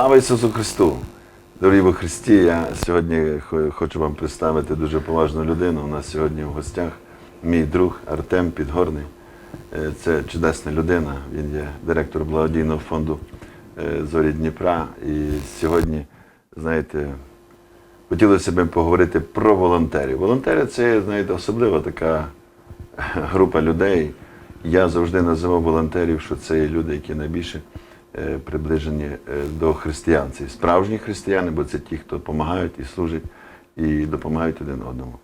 Слава Ісусу Христу! Дорогі во Христі, я сьогодні хочу вам представити дуже поважну людину. У нас сьогодні в гостях мій друг Артем Підгорний. Е, Це чудесна людина. Він є директор благодійного фонду е, Зорі Дніпра. І сьогодні, знаєте, хотілося б поговорити про волонтерів. Волонтери це, знаєте, особлива така група людей. Я завжди називав волонтерів, що це люди, які найбільше приближені е, до християн. Це справжні християни, бо це ті, хто допомагають і служать, і допомагають один одному.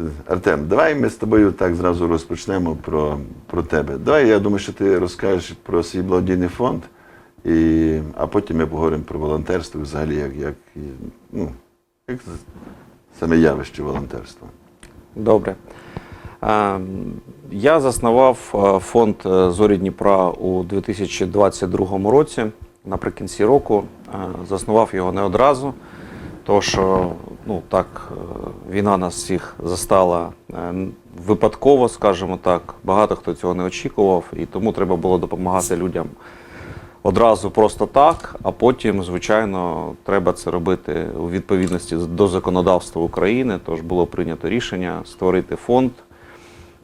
Е, Артем, давай ми з тобою так зразу розпочнемо про, про тебе. Давай, я думаю, що ти розкажеш про свій благодійний фонд, і, а потім ми поговоримо про волонтерство, взагалі, як, як, ну, як саме явище волонтерства. Добре. Е, Я заснував е, фонд е, Зорі Дніпра у 2022 році. Наприкінці року Е, заснував його не одразу, що ну, так, війна нас всіх застала випадково, скажімо так. Багато хто цього не очікував, і тому треба було допомагати людям одразу просто так, а потім, звичайно, треба це робити у відповідності до законодавства України. Тож було прийнято рішення створити фонд.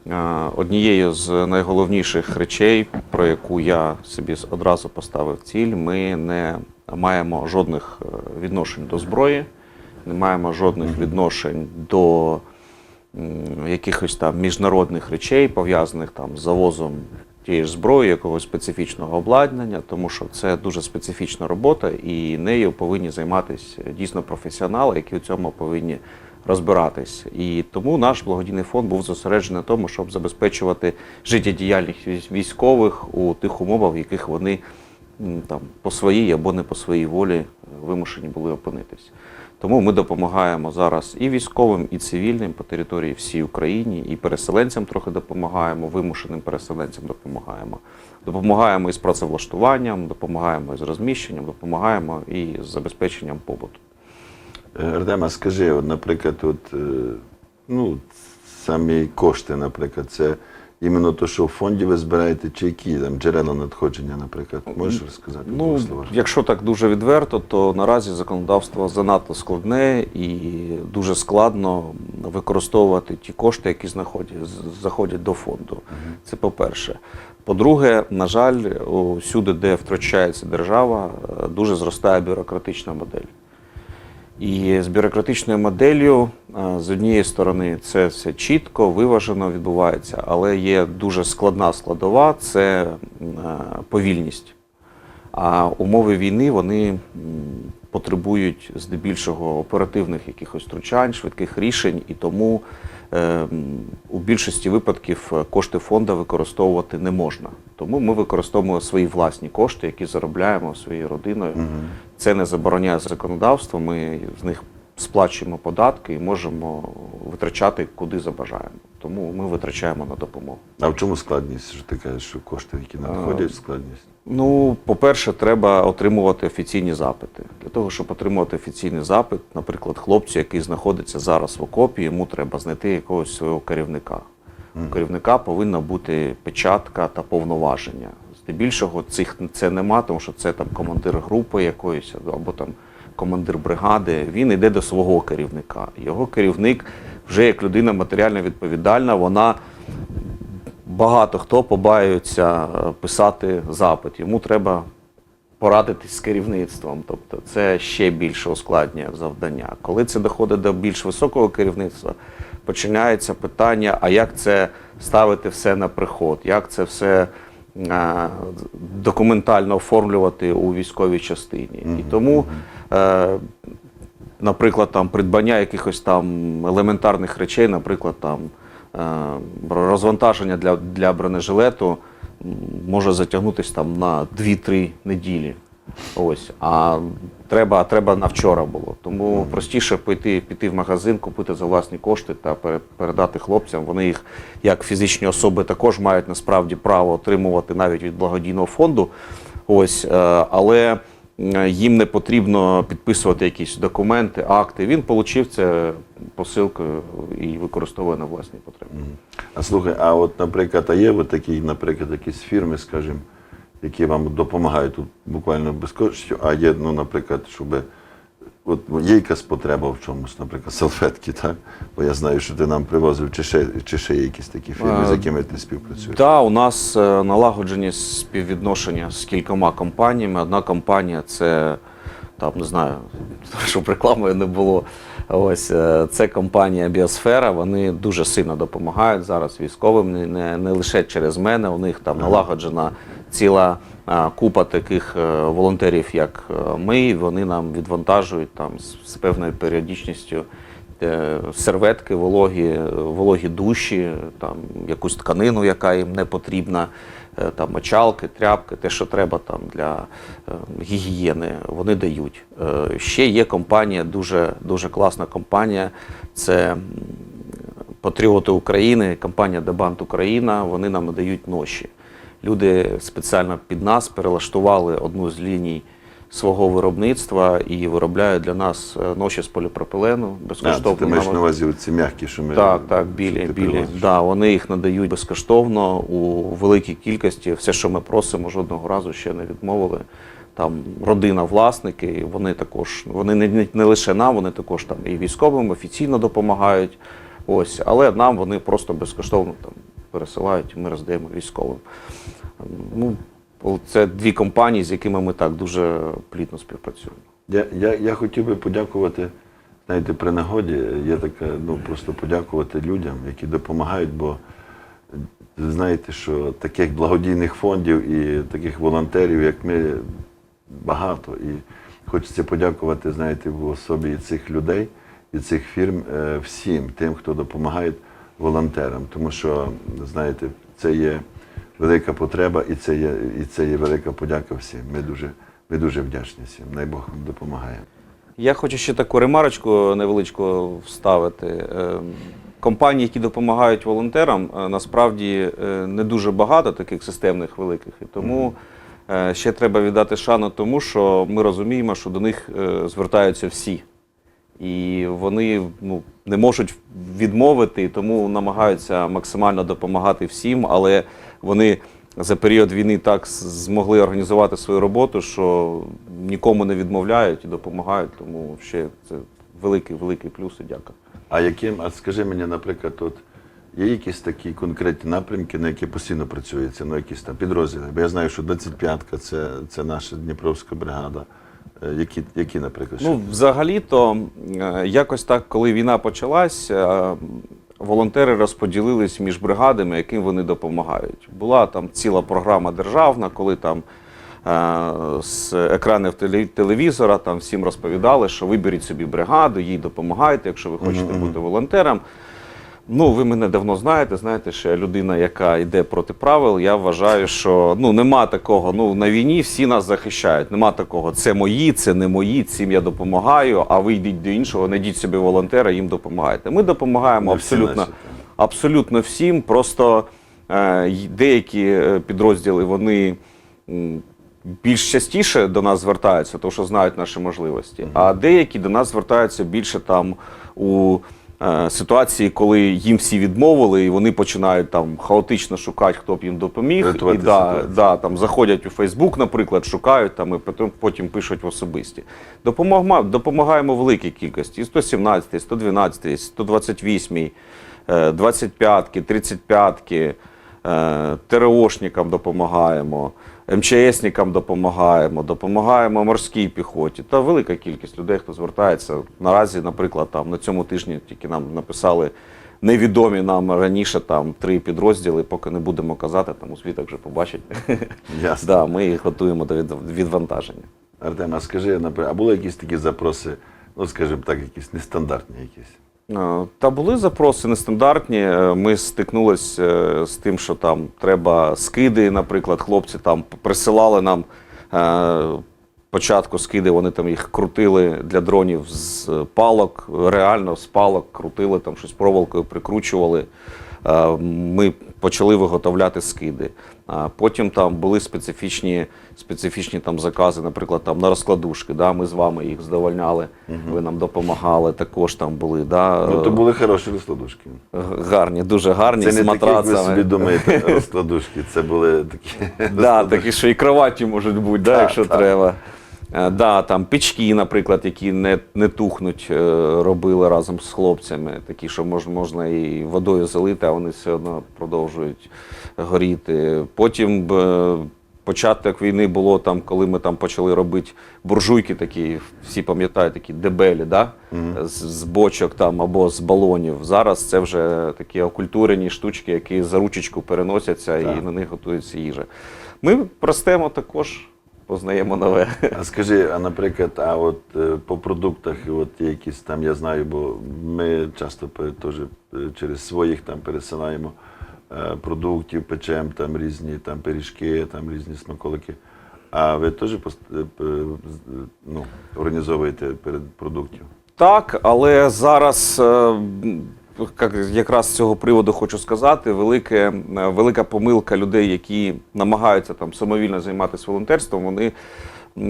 Е, Однією з найголовніших речей, про яку я собі одразу поставив ціль, ми не маємо жодних е, відношень до зброї, не маємо жодних відношень до якихось там міжнародних речей, пов'язаних там з завозом тієї ж зброї, якогось специфічного обладнання, тому що це дуже специфічна робота, і нею повинні займатися дійсно професіонали, які у цьому повинні розбиратись. І тому наш благодійний фонд був зосереджений на тому, щоб забезпечувати життєдіяльність військ- військових у тих умовах, в яких вони там по своїй або не по своїй волі е, вимушені були опинитись. Тому ми допомагаємо зараз і військовим, і цивільним по території всій Україні, і переселенцям трохи допомагаємо, вимушеним переселенцям допомагаємо. Допомагаємо із працевлаштуванням, допомагаємо із розміщенням, допомагаємо і з забезпеченням побуту. Е, Артема, скажи, от, наприклад, от, е, ну, самі кошти, наприклад, це іменно те, що в фонді ви збираєте, чи які там джерела надходження, наприклад, можеш розказати? Ну, якщо так дуже відверто, то наразі законодавство занадто складне і дуже складно використовувати ті кошти, які знаходять, заходять до фонду. Це по-перше. По-друге, на жаль, усюди, де втрачається держава, е, дуже зростає бюрократична модель. І з бюрократичною моделлю, е, з однієї сторони, це все чітко, виважено відбувається, але є дуже складна складова це е, повільність. А умови війни вони потребують здебільшого оперативних якихось втручань, швидких рішень, і тому у більшості випадків е, кошти фонду використовувати не можна. Тому ми використовуємо свої власні кошти, які заробляємо своєю родиною. Це не забороняє законодавство. Ми з них сплачуємо податки і можемо витрачати куди забажаємо. Тому ми витрачаємо на допомогу. А в чому складність? Що ти кажеш, що кошти, які надходять, складність? Ну, по-перше, треба отримувати офіційні запити. Для того, щоб отримувати офіційний запит, наприклад, хлопцю, який знаходиться зараз в окопі, йому треба знайти якогось свого керівника. У керівника повинна бути печатка та повноваження. Здебільшого цих це нема, тому що це там командир групи якоїсь або там командир бригади. Він йде до свого керівника. Його керівник вже як людина матеріально відповідальна, вона багато хто побаюється е, писати запит. Йому треба порадитись з керівництвом. Тобто це ще більше ускладнює завдання. Коли це доходить до більш високого керівництва, починається питання: а як це ставити все на приход, як це все документально оформлювати у військовій частині. І тому. Е, наприклад, там придбання якихось там елементарних речей, наприклад, там е, розвантаження для, для бронежилету може затягнутися там на 2-3 неділі. Ось. А треба, треба на вчора було. Тому простіше піти, піти в магазин, купити за власні кошти та передати хлопцям. Вони їх, як фізичні особи, також мають насправді право отримувати навіть від благодійного фонду. Ось, е, але е, їм не потрібно підписувати якісь документи, акти. Він отримав це посилкою і використовує на власні потреби. А слухай, а от, наприклад, а є от такі, наприклад, якісь фірми, скажімо, які вам допомагають тут буквально без коштів, а є, ну, наприклад, щоб от є якась потреба в чомусь, наприклад, салфетки, так? Бо я знаю, що ти нам привозив, чи ще, чи ще є якісь такі фірми, з Е, якими ти співпрацюєш. Так, у нас е, налагоджені співвідношення з кількома компаніями. Одна компанія це там не знаю, щоб рекламою не було. Ось е, це компанія Біосфера. Вони дуже сильно допомагають зараз військовим. Не, не, не лише через мене. У них там налагоджена ціла а, купа таких е, волонтерів, як е, ми. Вони нам відвантажують там з, з певною періодичністю е, серветки, вологі, вологі душі, там якусь тканину, яка їм не потрібна, е, там мочалки, тряпки, те, що треба там для е, гігієни, вони дають. Е, Ще є компанія, дуже, дуже класна компанія. Це Патріоти України, компанія Дебант Україна, вони нам надають ноші. Люди спеціально під нас перелаштували одну з ліній свого виробництва і виробляють для нас е, ноші з поліпропилену А, це ти маєш на увазі ці м'які, що ми так, так, білі, білі. Да, вони їх надають безкоштовно у великій кількості. Все, що ми просимо, жодного разу ще не відмовили. Там родина, власники, вони також, вони не, не, не лише нам, вони також там і військовим офіційно допомагають. Ось, але нам вони просто безкоштовно там пересилають, і ми роздаємо військовим. Ну, це дві компанії, з якими ми так дуже плідно співпрацюємо. Я, я, я хотів би подякувати, знаєте, при нагоді є таке, ну просто подякувати людям, які допомагають, бо знаєте, що таких благодійних фондів і таких волонтерів, як ми, багато. І хочеться подякувати, знаєте, в особі цих людей і цих фірм е, всім тим, хто допомагає волонтерам. Тому що, знаєте, це є велика потреба і це є, і це є велика подяка всім. Ми дуже, ми дуже вдячні всім. Най Бог вам допомагає. Я хочу ще таку ремарочку невеличку вставити. Е, Компанії, які допомагають волонтерам, е, насправді е, не дуже багато таких системних великих. І тому е, ще треба віддати шану тому, що ми розуміємо, що до них звертаються всі. І вони ну, не можуть відмовити, тому намагаються максимально допомагати всім, але вони за період війни так змогли організувати свою роботу, що нікому не відмовляють і допомагають. Тому ще це великий, великий плюс і дяка. А яким, а скажи мені, наприклад, от є якісь такі конкретні напрямки, на які постійно працюється, ну якісь там підрозділи? Бо я знаю, що 25-ка це, це наша Дніпровська бригада. Е, Які, які наприклад. Ну, взагалі-то, е, якось так, коли війна почалась, е, волонтери розподілились між бригадами, яким вони допомагають. Була там ціла програма державна, коли там з екранів теле- телевізора там всім розповідали, що виберіть собі бригаду, їй допомагайте, якщо ви хочете бути волонтером. Ну, ви мене давно знаєте, знаєте, що я людина, яка йде проти правил. Я вважаю, що ну нема такого. Ну на війні всі нас захищають. Нема такого. Це мої, це не мої, цим я допомагаю. А ви йдіть до іншого, знайдіть собі волонтера, їм допомагаєте. Ми допомагаємо Не абсолютно, так. абсолютно всім. Просто е, деякі е, підрозділи вони. Більш частіше до нас звертаються, тому що знають наші можливості. А деякі до нас звертаються більше там у ситуації, коли їм всі відмовили, і вони починають там хаотично шукати, хто б їм допоміг. Рятувати і да, да, там заходять у Фейсбук, наприклад, шукають там і потім, потім пишуть в особисті. Допомога, допомагаємо великій кількості: і 117, і 112, 128, е, 25, 35, е, ТРОшникам допомагаємо. МЧСникам допомагаємо, допомагаємо морській піхоті. Та велика кількість людей, хто звертається. Наразі, наприклад, там на цьому тижні тільки нам написали невідомі нам раніше там три підрозділи, поки не будемо казати, там у світах вже побачать. Ясно. да, ми їх готуємо до відвантаження. Артем, а скажи, а були якісь такі запроси, ну скажімо так, якісь нестандартні якісь? Е, Та були запроси нестандартні. Е, Ми стикнулися е, з тим, що там треба скиди, наприклад, хлопці там присилали нам початку скиди, вони там їх крутили для дронів з палок, реально з палок крутили, там щось проволокою прикручували. Ми почали виготовляти скиди. А потім там були специфічні, специфічні там закази, наприклад, там на розкладушки. Да, ми з вами їх задовольняли, ви нам допомагали. Також там були. Да, Ну, то були хороші розкладушки. гарні, дуже гарні Це з не такі, як ви собі думаєте, розкладушки. Це були такі Да, такі, що і кроваті можуть бути, да, якщо так. треба. Е, Да, там печки, наприклад, які не, не тухнуть, е, робили разом з хлопцями, такі, що можна, можна і водою залити, а вони все одно продовжують горіти. Потім е, початок війни було там, коли ми там почали робити буржуйки такі, всі пам'ятають, такі дебелі, да? з, з бочок там або з балонів. Зараз це вже такі окультурені штучки, які за ручечку переносяться Так. і на них готується їжа. Ми ростемо також, познаємо нове. А скажи, а наприклад, а от е, по продуктах, от якісь там, я знаю, бо ми часто теж е, через своїх там пересилаємо е, продуктів, печемо там різні там пиріжки, там різні смаколики. А ви теж ну, організовуєте перед продуктів? Так, але зараз як- якраз з цього приводу хочу сказати, велике, е, велика помилка людей, які намагаються там самовільно займатися волонтерством, вони.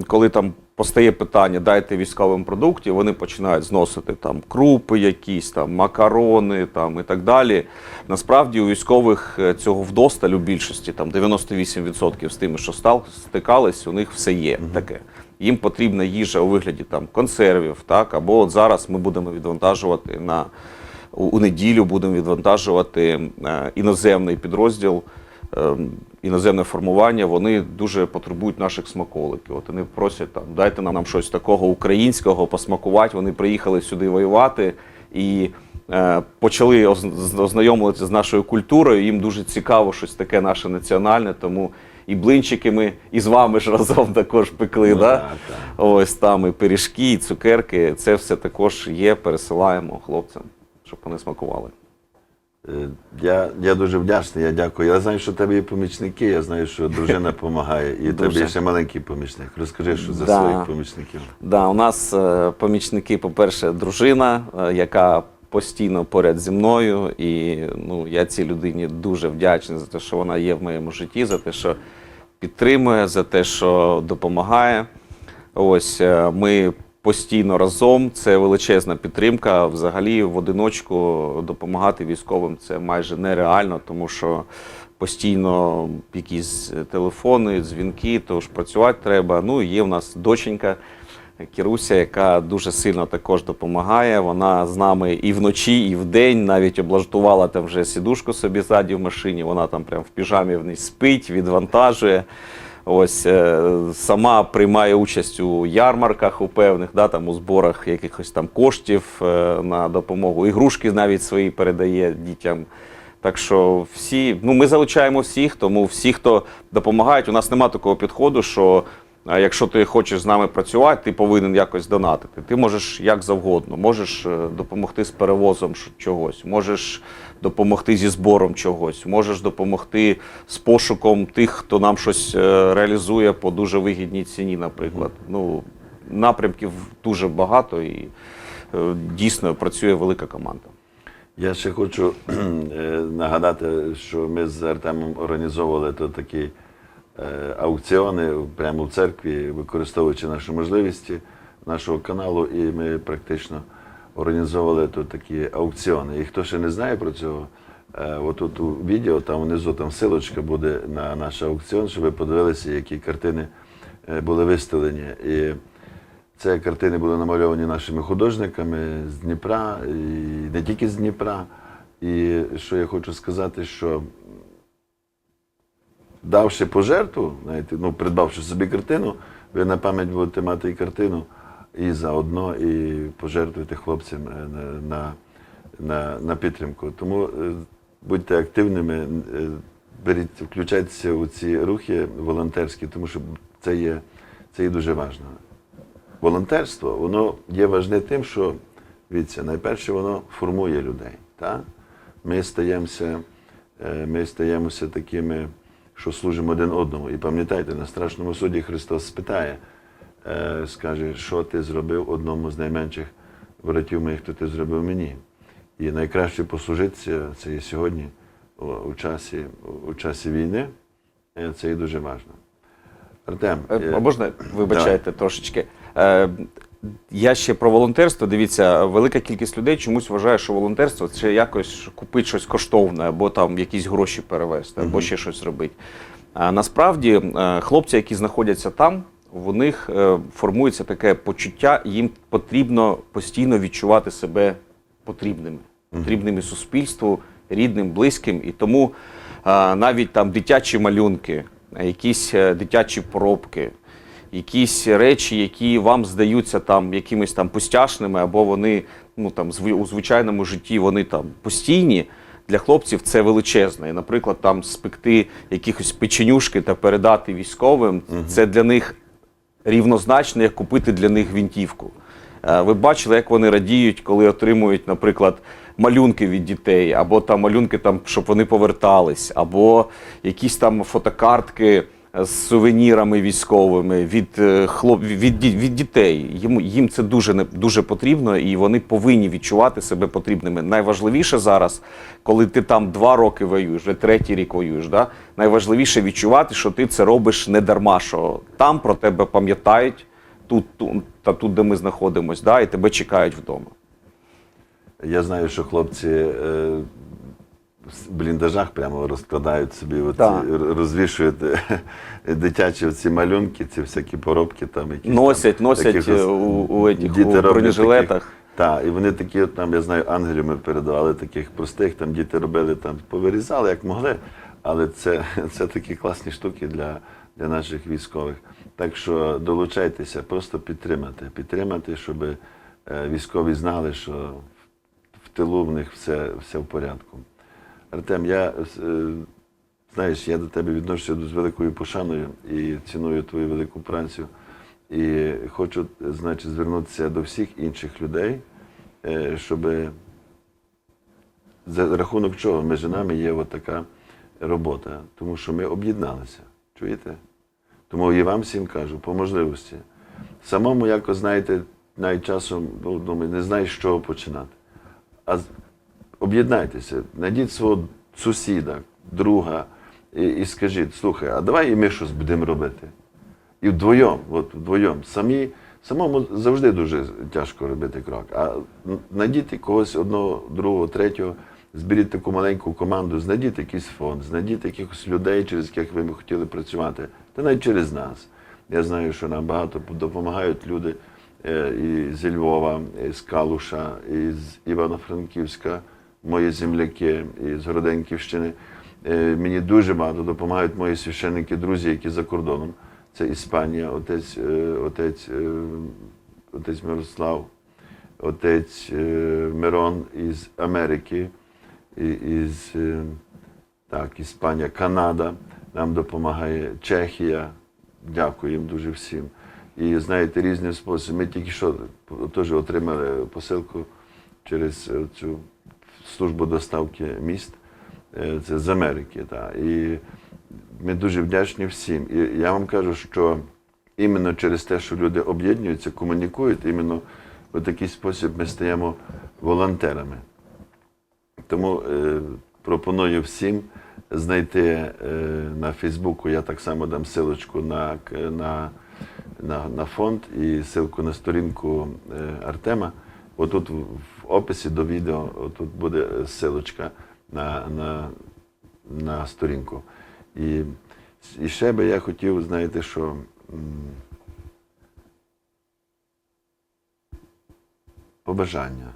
Коли там постає питання, дайте військовим продуктів, вони починають зносити там крупи, якісь там макарони там і так далі. Насправді у військових е, цього вдосталь у більшості, там 98% з тими, що стал, стикались, у них все є таке. Їм потрібна їжа у вигляді там консервів, так або от зараз ми будемо відвантажувати на у, неділю будемо відвантажувати е, іноземний підрозділ, е, іноземне формування. Вони дуже потребують наших смаколиків. От вони просять там, дайте нам щось такого українського посмакувати. Вони приїхали сюди воювати і. е, Почали ознайомитися з нашою культурою. Їм дуже цікаво щось таке наше національне, тому і блинчики ми і з вами ж разом також пекли. Ну, да? так, так. Ось там і пиріжки, і цукерки. Це все також є, пересилаємо хлопцям, щоб вони смакували. Е, Я, я дуже вдячний, я дякую. Я знаю, що в тебе є помічники, я знаю, що дружина допомагає, і в тебе є ще маленький помічник. Розкажи, що за Да. своїх помічників. Да, у нас е, помічники, по-перше, дружина, е, яка постійно поряд зі мною. І ну, я цій людині дуже вдячний за те, що вона є в моєму житті, за те, що підтримує, за те, що допомагає. Ось ми постійно разом. Це величезна підтримка. Взагалі, в одиночку допомагати військовим це майже нереально, тому що постійно якісь телефони, дзвінки, тож працювати треба. Ну і є в нас доченька. Кіруся, яка дуже сильно також допомагає. Вона з нами і вночі, і вдень навіть облаштувала там вже сідушку собі ззаді в машині. Вона там прям в піжамі в ній спить, відвантажує. Ось е, сама приймає участь у ярмарках у певних, да, там у зборах якихось там коштів е, на допомогу. Ігрушки навіть свої передає дітям. Так що всі, ну ми залучаємо всіх, тому всі, хто допомагають, у нас немає такого підходу, що якщо ти хочеш з нами працювати, ти повинен якось донатити. Ти можеш як завгодно, можеш е, допомогти з перевозом чогось, можеш допомогти зі збором чогось, можеш допомогти з пошуком тих, хто нам щось е, реалізує по дуже вигідній ціні, наприклад. Ну, напрямків дуже багато і е, дійсно працює велика команда. Я ще хочу нагадати, що ми з Артемом організовували то такі е, аукціони прямо в церкві, використовуючи наші можливості нашого каналу, і ми практично організовували тут такі аукціони. І хто ще не знає про цього, е, отут у відео, там внизу там силочка буде на наш аукціон, щоб ви подивилися, які картини е, були виставлені. І це картини були намальовані нашими художниками з Дніпра, і не тільки з Дніпра. І що я хочу сказати, що давши пожертву, знаєте, ну, придбавши собі картину, ви на пам'ять будете мати і картину, і заодно і пожертвуєте хлопцям е, на, на, на, підтримку. Тому е, будьте активними, е, беріть, включайтеся у ці рухи волонтерські, тому що це є, це є дуже важливо волонтерство, воно є важне тим, що дивіться, найперше воно формує людей. Так? Ми стаємося, ми стаємося такими, що служимо один одному. І пам'ятайте, на страшному суді Христос спитає, е, скаже, що ти зробив одному з найменших братів моїх, то ти зробив мені. І найкраще послужитися це є сьогодні у, часі, у часі війни. Е, Це і дуже важливо. Артем, Е, А можна, вибачайте трошечки. Я ще про волонтерство. Дивіться, велика кількість людей чомусь вважає, що волонтерство це якось купити щось коштовне, або там якісь гроші перевезти, або ще щось зробити. А насправді е, хлопці, які знаходяться там, в них е, формується таке почуття, їм потрібно постійно відчувати себе потрібними, потрібними суспільству, рідним, близьким. І тому навіть там дитячі малюнки, якісь е, дитячі поробки, якісь речі, які вам здаються там якимись там пустяшними, або вони ну там у звичайному житті вони там постійні. Для хлопців це величезне. І, наприклад, там спекти якихось печенюшки та передати військовим, це для них рівнозначно, як купити для них гвинтівку. Е, Ви бачили, як вони радіють, коли отримують, наприклад, малюнки від дітей, або там малюнки, там, щоб вони повертались, або якісь там фотокартки з сувенірами військовими від, е, хлоп... від, від дітей. Їм, їм це дуже, дуже потрібно, і вони повинні відчувати себе потрібними. Найважливіше зараз, коли ти там два роки воюєш, вже третій рік воюєш, да? найважливіше відчувати, що ти це робиш не дарма, що там про тебе пам'ятають, тут, тут та тут, де ми знаходимося, да? і тебе чекають вдома. Я знаю, що хлопці е, в бліндажах прямо розкладають собі, оці, розвішують е, дитячі ці малюнки, ці всякі поробки там якісь Носять, там, носять е, у, у, етіх, Діти у бронежилетах. Так, і вони такі, от там, я знаю, ангелів ми передавали таких простих, там діти робили, там повирізали, як могли. Але це, це такі класні штуки для, для наших військових. Так що долучайтеся, просто підтримати. Підтримати, щоб е, військові знали, що в- в тилу в них все, все в порядку. Артем, я е, знаєш, я до тебе відношуся з великою пошаною і ціную твою велику працю. І хочу, значить, звернутися до всіх інших людей, е, щоб за рахунок чого між нами є така робота, тому що ми об'єдналися. Чуєте? Тому і вам всім кажу, по можливості. Самому, якось, знаєте, навіть часом ну, не знаєш, з чого починати. А об'єднайтеся, знайдіть свого сусіда, друга і, і скажіть, слухай, а давай і ми щось будемо робити. І вдвоєм, от вдвоєм. Самі, самому завжди дуже тяжко робити крок. А знайдіть когось одного, другого, третього, зберіть таку маленьку команду, знайдіть якийсь фонд, знайдіть якихось людей, через яких ви б хотіли працювати, та навіть через нас. Я знаю, що нам багато допомагають люди е, і зі Львова, і з Калуша, і з Івано-Франківська, мої земляки, і з Городенківщини. Е, Мені дуже багато допомагають мої священники, друзі, які за кордоном. Це Іспанія, отець, е, отець, е, отець Мирослав, отець Мирон із Америки, із так, Іспанія, Канада нам допомагає, Чехія. Дякую їм дуже всім. І знаєте, різні способи. Ми тільки що теж отримали посилку через цю службу доставки міст. Е, Це з Америки. Так. І ми дуже вдячні всім. І я вам кажу, що іменно через те, що люди об'єднуються, комунікують, іменно в такий спосіб ми стаємо волонтерами. Тому е, пропоную всім знайти е, на Фейсбуку, я так само дам силочку на, на, на, на фонд і ссылку на сторінку е, Артема. Отут в, описі до відео отут буде силочка на, на, на сторінку. І, і ще би я хотів, знаєте, що. Побажання,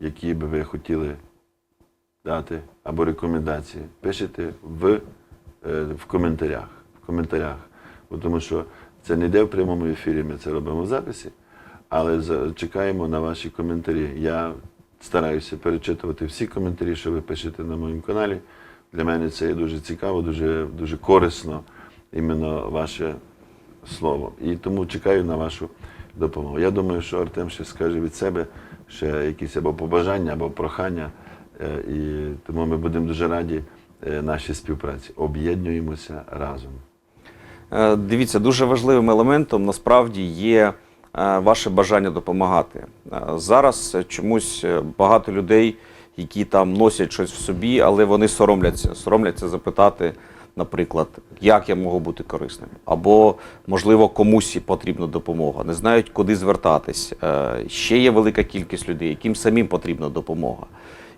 які би ви хотіли дати або рекомендації, пишете в, е, в коментарях. В коментарях. Бо Тому що це не йде в прямому ефірі, ми це робимо в записі, але чекаємо на ваші коментарі. Я стараюся перечитувати всі коментарі, що ви пишете на моєму каналі. Для мене це є дуже цікаво, дуже, дуже корисно, іменно ваше слово. І тому чекаю на вашу допомогу. Я думаю, що Артем ще скаже від себе ще якісь або побажання, або прохання. Е, І тому ми будемо дуже раді е, нашій співпраці. Об'єднуємося разом. Е, Дивіться, дуже важливим елементом насправді є ваше бажання допомагати. Е, Зараз е, чомусь е, багато людей, які там носять щось в собі, але вони соромляться, соромляться запитати, наприклад, як я можу бути корисним, або можливо комусь потрібна допомога, не знають, куди звертатись. Е, Ще є велика кількість людей, яким самим потрібна допомога.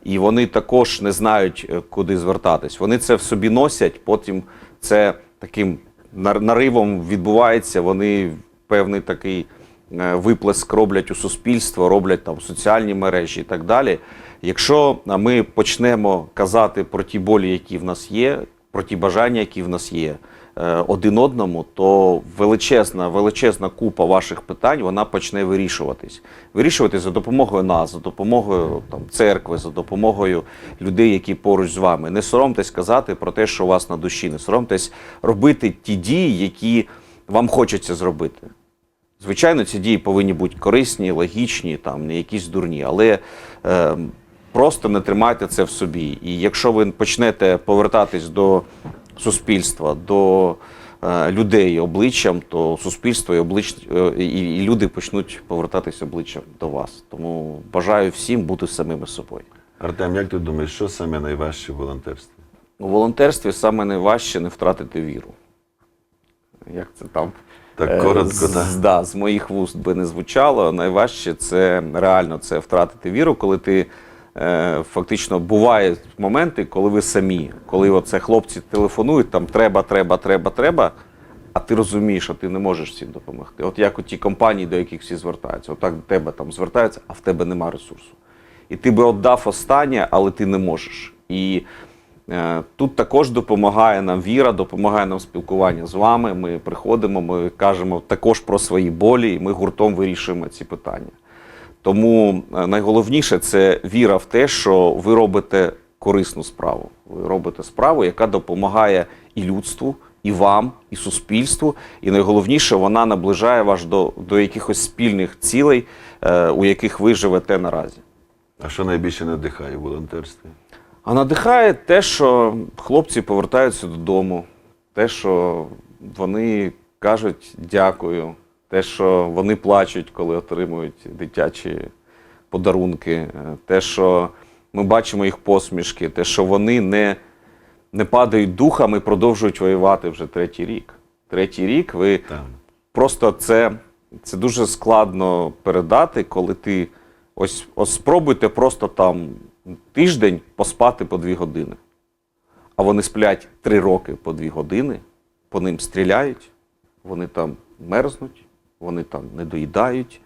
І вони також не знають, е, куди звертатись. Вони це в собі носять, потім це таким нар- наривом відбувається. Вони певний такий е, виплеск роблять у суспільство, роблять там соціальні мережі і так далі. Якщо ми почнемо казати про ті болі, які в нас є, про ті бажання, які в нас є, е, один одному, то величезна, величезна купа ваших питань вона почне вирішуватись. Вирішуватись за допомогою нас, за допомогою там, церкви, за допомогою людей, які поруч з вами. Не соромтесь казати про те, що у вас на душі, не соромтесь робити ті дії, які вам хочеться зробити. Звичайно, ці дії повинні бути корисні, логічні, там не якісь дурні, але е, просто не тримайте це в собі. І якщо ви почнете повертатись до суспільства, до е, людей обличчям, то суспільство і, облич... е, і, і люди почнуть повертатись обличчям до вас. Тому бажаю всім бути самими собою. Артем, як ти думаєш, що саме найважче в волонтерстві? У волонтерстві саме найважче не втратити віру. Як це там? Так Е, коротко, з, так? Да, з моїх вуст би не звучало. Найважче це реально це втратити віру, коли ти е, фактично бувають моменти, коли ви самі, коли оце хлопці телефонують, там треба, треба, треба, треба. А ти розумієш, що ти не можеш всім допомогти. От як у ті компанії, до яких всі звертаються, отак до тебе там звертаються, а в тебе нема ресурсу. І ти би віддав останнє, але ти не можеш. І Тут також допомагає нам віра, допомагає нам спілкування з вами. Ми приходимо, ми кажемо також про свої болі, і ми гуртом вирішуємо ці питання. Тому е, найголовніше це віра в те, що ви робите корисну справу. Ви робите справу, яка допомагає і людству, і вам, і суспільству. І найголовніше, вона наближає вас до, до якихось спільних цілей, е, у яких ви живете наразі. А що найбільше надихає в волонтерстві? А надихає те, що хлопці повертаються додому, те, що вони кажуть дякую, те, що вони плачуть, коли отримують дитячі подарунки, е, те, що ми бачимо їх посмішки, те, що вони не, не падають духом і продовжують воювати вже третій рік. Третій рік ви Так. Просто це, це дуже складно передати, коли ти ось, ось спробуйте просто там тиждень поспати по дві години. А вони сплять три роки по дві години, по ним стріляють, вони там мерзнуть, вони там не доїдають,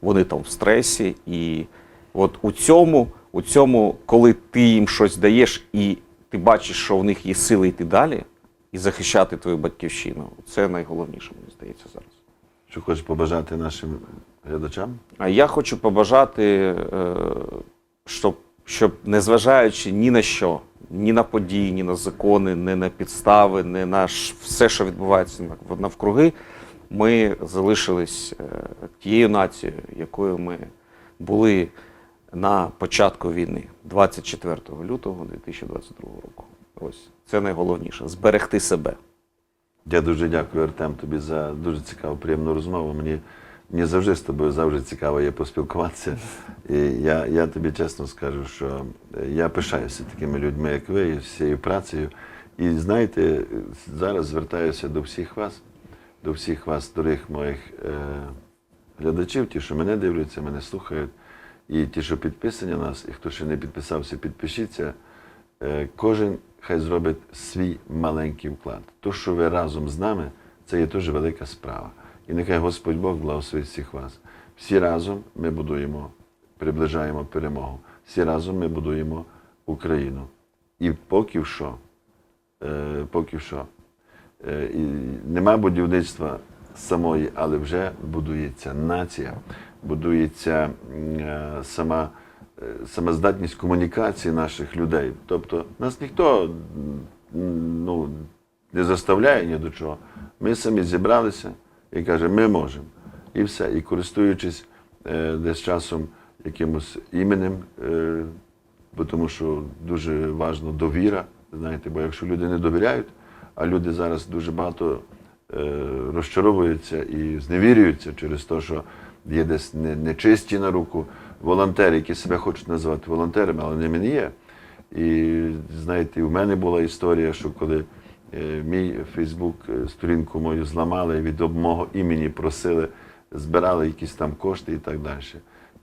вони там в стресі. І от у цьому, у цьому, коли ти їм щось даєш і ти бачиш, що в них є сили йти далі і захищати твою батьківщину, це найголовніше, мені здається, зараз. Що хочеш побажати нашим глядачам? А я хочу побажати, е, щоб, щоб незважаючи ні на що, ні на події, ні на закони, ні на підстави, ні на все, що відбувається навкруги, ми залишились е, тією нацією, якою ми були на початку війни, 24 лютого 2022 року. Ось це найголовніше зберегти себе. Я дуже дякую, Артем, тобі за дуже цікаву, приємну розмову. Мені, мені завжди з тобою завжди цікаво є поспілкуватися. І я, я тобі чесно скажу, що е, я пишаюся такими людьми, як ви, і всією працею. І знаєте, зараз звертаюся до всіх вас, до всіх вас, дорогих моїх е, глядачів, ті, що мене дивляться, мене слухають, і ті, що підписані на нас, і хто ще не підписався, підпишіться. Е, Кожен хай зробить свій маленький вклад. То, що ви разом з нами, це є дуже велика справа. І нехай Господь Бог благословить всіх вас. Всі разом ми будуємо, приближаємо перемогу. Всі разом ми будуємо Україну. І поки що, е, поки що, е, нема будівництва самої, але вже будується нація, будується е, сама, е, сама здатність комунікації наших людей. Тобто нас ніхто ну, не заставляє ні до чого. Ми самі зібралися і кажемо, ми можемо. І все. І користуючись десь часом якимось іменем, бо тому що дуже важна довіра. Знаєте, бо якщо люди не довіряють, а люди зараз дуже багато розчаровуються і зневірюються через те, що є десь не- нечисті на руку волонтери, які себе хочуть називати волонтерами, але не є. І знаєте, в мене була історія, що коли мій Фейсбук е, сторінку мою зламали, від мого імені просили, збирали якісь там кошти і так далі.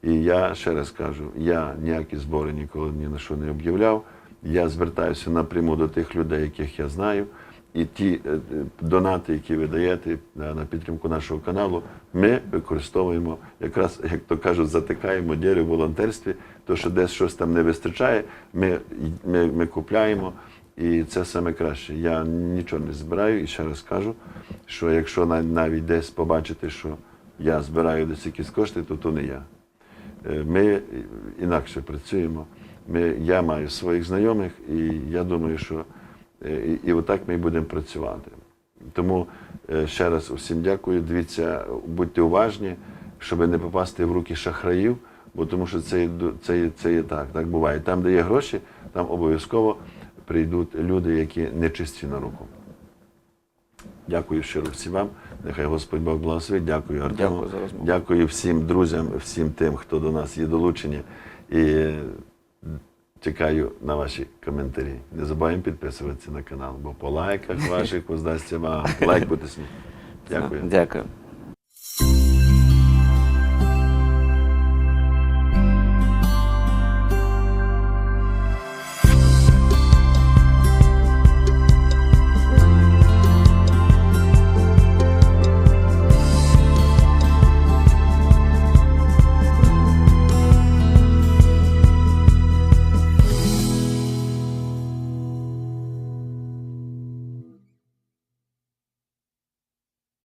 І я ще раз кажу, я ніякі збори ніколи ні на що не об'являв. Я звертаюся напряму до тих людей, яких я знаю. І ті е, е, донати, які ви даєте на підтримку нашого каналу, ми використовуємо якраз, як то кажуть, затикаємо дірі в волонтерстві, то що десь щось там не вистачає, ми, ми, ми купляємо. І це саме краще. Я нічого не збираю і ще раз кажу, що якщо навіть десь побачите, що я збираю десь якісь кошти, то то не я. Е, Ми інакше працюємо. Ми, я маю своїх знайомих, і я думаю, що е, і, і отак ми будемо працювати. Тому е, ще раз усім дякую. Дивіться, будьте уважні, щоб не попасти в руки шахраїв, бо тому що це, ду- це, це є так, так буває. Там, де є гроші, там обов'язково прийдуть люди, які нечисті на руку. Дякую щиро всім вам. Нехай Господь Бог благословить. Дякую Артему. Дякую за розмову. Дякую всім друзям, всім тим, хто до нас є долучені. І чекаю на ваші коментарі. Не забуваємо підписуватися на канал, бо по лайках ваших воздасться вам. Лайк буде сміх. Дякую. Дякую.